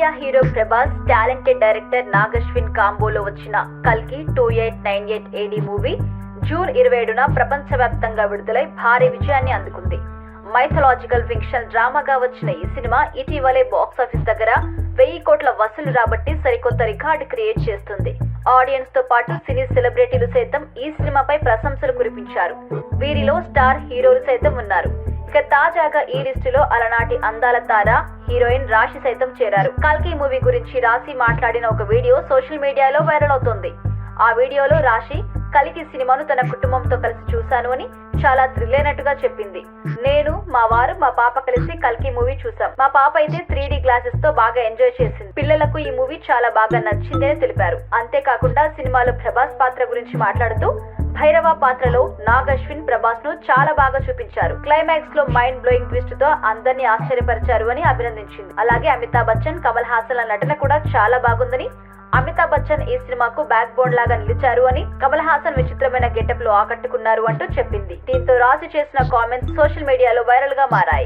India hero Prabhas talented director Nagashwin కాంబోలో వచ్చిన కల్కి two eight nine eight AD movie June ఇరవై ఏడున ప్రపంచవ్యాప్తంగా విడుదలై భారీ విజయాన్ని అందుకుంది. మైథలాజికల్ ఫిక్షన్ డ్రామాగా వచ్చిన ఈ సినిమా ఇటీవలే బాక్స్ ఆఫీస్ దగ్గర వెయ్యి కోట్ల వసూలు రాబట్టి సరికొత్త రికార్డు క్రియేట్ చేస్తుంది. ఆడియన్స్తో పాటు సినీ సెలబ్రిటీలు సైతం ఈ సినిమాపై ప్రశంసలు కురిపించారు. వీరిలో స్టార్ హీరోలు సైతం ఉన్నారు. ఇక తాజాగా ఈ లిస్టులో అలనాటి అందాల తార హీరోయిన్ రాశి సైతం చేరారు. కల్కి మూవీ గురించి రాశి మాట్లాడిన ఒక వీడియో సోషల్ మీడియాలో వైరల్ అవుతుంది. ఆ వీడియోలో రాశి కలికి సినిమాను తన కుటుంబంతో కలిసి చూశాను అని చాలా థ్రిల్ అయినట్టుగా చెప్పింది. నేను మా వారు మా పాప కలిసి కల్కి మూవీ చూసాం మా పాప అయితే త్రీ డి గ్లాసెస్తో బాగా ఎంజాయ్ చేసింది. పిల్లలకు ఈ మూవీ చాలా బాగా నచ్చిందని తెలిపారు. అంతేకాకుండా సినిమాలో ప్రభాస్ పాత్ర గురించి మాట్లాడుతూ భైరవ పాత్రలో నాగ్ అశ్విన్ ప్రభాస్ను చాలా బాగా చూపించారు. క్లైమాక్స్లో మైండ్ బ్లోయింగ్ ట్విస్ట్తో అందరినీ ఆశ్చర్యపరిచారు అని అభినందించింది. అలాగే అమితాబ్ బచ్చన్ కమల్ హాసన్ల నటన కూడా చాలా బాగుందని అమితాబ్ బచ్చన్ ఈ సినిమాకు బ్యాక్ బోన్ లాగా నిలిచారు అని కమల్ హాసన్ విచిత్రమైన గెటప్లో ఆకట్టుకున్నారు అంటూ చెప్పింది. దీంతో రాసి చేసిన కామెంట్స్ సోషల్ మీడియాలో వైరల్గా మారాయి.